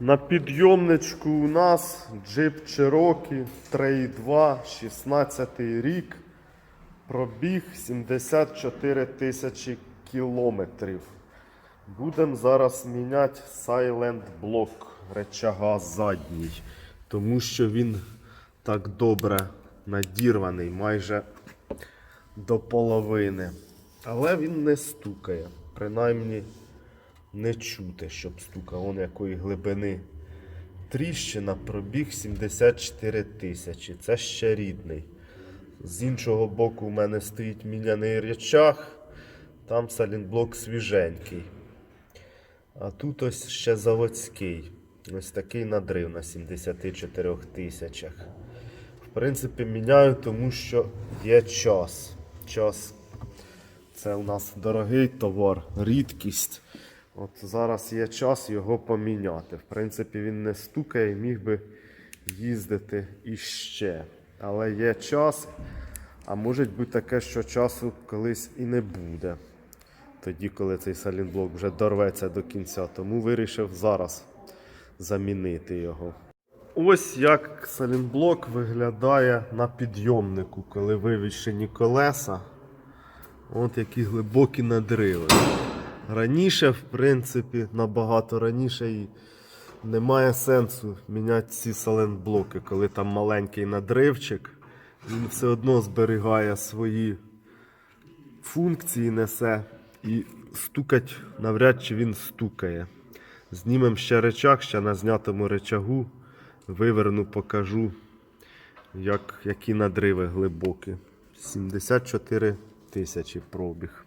На підйомничку у нас Jeep Cherokee 3.2, 16 рік. Пробіг 74 тисячі кілометрів. Будемо зараз міняти Silent Block речага задній, тому що він так добре надірваний майже до половини. Але він не стукає. Принаймні не чути, щоб стукав. Вон якої глибини. Тріщина пробіг 74 тисячі. Це ще рідний. З іншого боку, у мене стоїть міняний речах, там салінблок свіженький. А тут ось ще заводський. Ось такий надрив на 74 тисячах. В принципі, міняю, тому що є час. Час це у нас дорогий товар, рідкість. От зараз є час його поміняти. В принципі, він не стукає, міг би їздити іще. Але є час, а може бути таке, що часу колись і не буде. Тоді, коли цей салінблок вже дорветься до кінця. Тому вирішив зараз замінити його. Ось як салінблок виглядає на підйомнику, коли вивішені колеса. От які глибокі надриви. Раніше, в принципі, набагато раніше і немає сенсу міняти ці саленблоки, коли там маленький надривчик. Він все одно зберігає свої функції, несе і стукать навряд чи він стукає. Знімемо ще речах, ще на знятому речагу. Виверну, покажу, як, які надриви глибокі. 74 тисячі пробіг.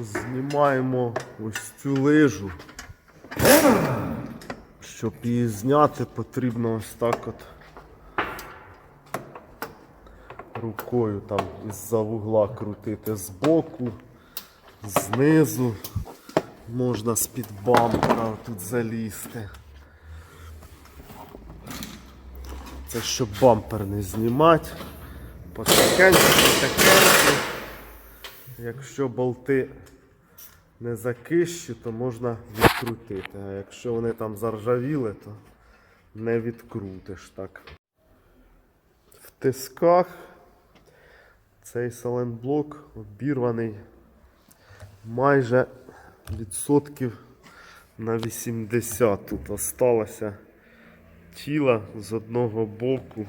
Знімаємо ось цю лижу. Щоб її зняти, потрібно ось так от рукою там із-за вугла крутити збоку, знизу. Можна з-під бампера тут залізти. Це щоб бампер не знімати. Потихеньку, потихеньку. Якщо болти не закищі, то можна відкрутити. А якщо вони там заржавіли, то не відкрутиш так. В тисках цей саленблок обірваний майже відсотків на 80. Тут осталося тіла з одного боку.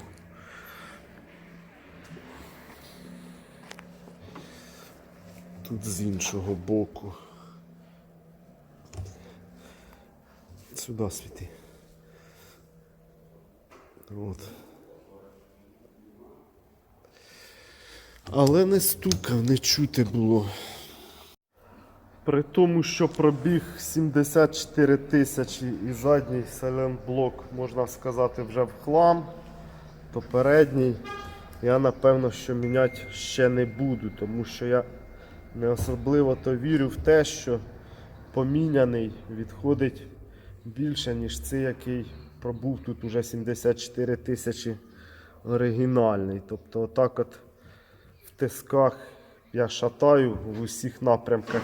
Тут з іншого боку. Сюди світи. От. Але не стукав, не чути було. При тому, що пробіг 74 тисячі і задній саленблок, можна сказати, вже в хлам, то передній я напевно що міняти ще не буду, тому що я не особливо то вірю в те, що поміняний відходить більше, ніж цей, який пробув тут уже 74 тисячі оригінальний. Тобто отак от в тисках я шатаю в усіх напрямках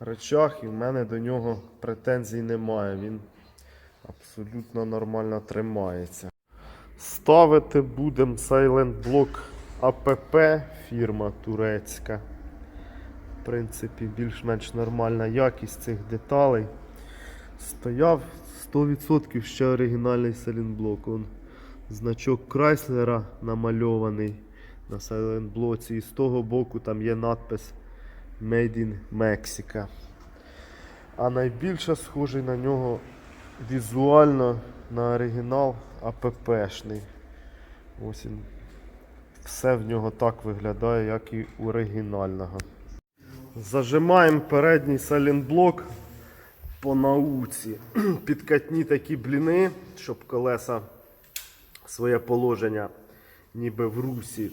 речах і в мене до нього претензій немає. Він абсолютно нормально тримається. Ставити будемо Silent Block APP фірма турецька. В принципі, більш-менш нормальна якість цих деталей. Стояв 100% ще оригінальний Block. Он значок Крайслера намальований на Block. І з того боку там є надпис Made in Mexico. А найбільше схожий на нього візуально на оригінал АППшний. Ось він. Все в нього так виглядає, як і оригінального. Зажимаємо передній салінблок по науці. Підкатні такі бліни, щоб колеса своє положення ніби в русі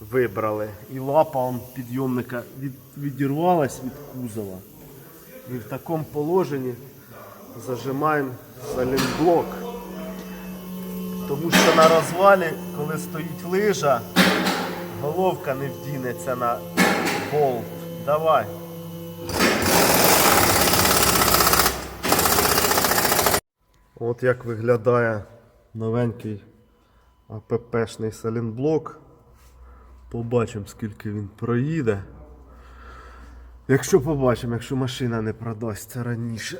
вибрали. І лапа он підйомника від, відірвалась від кузова. І в такому положенні зажимаємо салінблок. Тому що на розвалі, коли стоїть лижа, головка не вдінеться на болт. Давай. От як виглядає новенький АППшний салінблок. Побачимо, скільки він проїде. Якщо побачимо, якщо машина не продасться раніше.